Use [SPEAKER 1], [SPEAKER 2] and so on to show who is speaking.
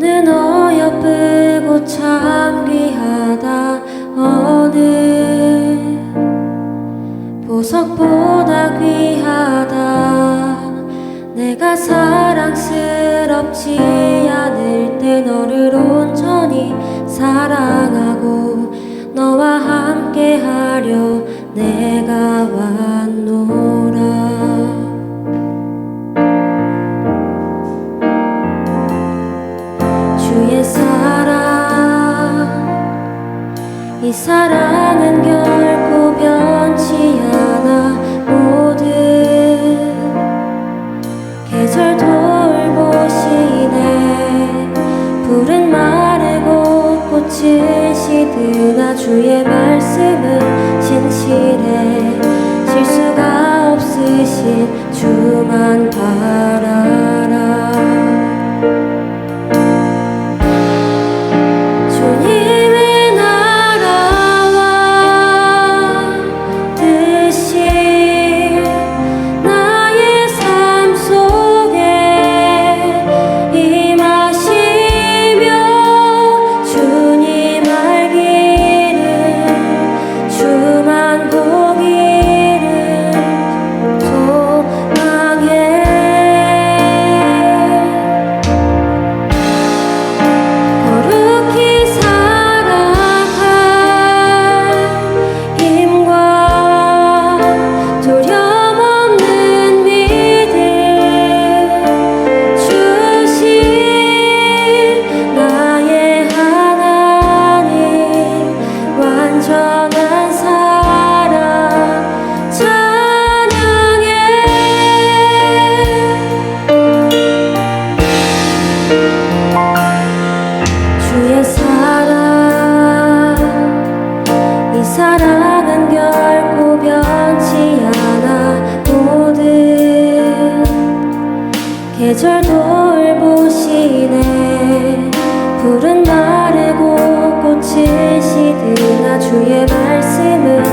[SPEAKER 1] 너는 어여쁘고 창귀하다. 어느 보석보다 귀하다. 내가 사랑스럽지 사랑은 결코 변치 않아. 모든 계절 돌보시네. 푸른 마르고 꽃을 시드나 주의 말씀은 진실해. 넘쳐난 사랑 찬양해. 주의 사랑 이 사랑은 결코 변치 않아. 모든 계절 돌보시네. 푸른 날 지시드나 주의 말씀을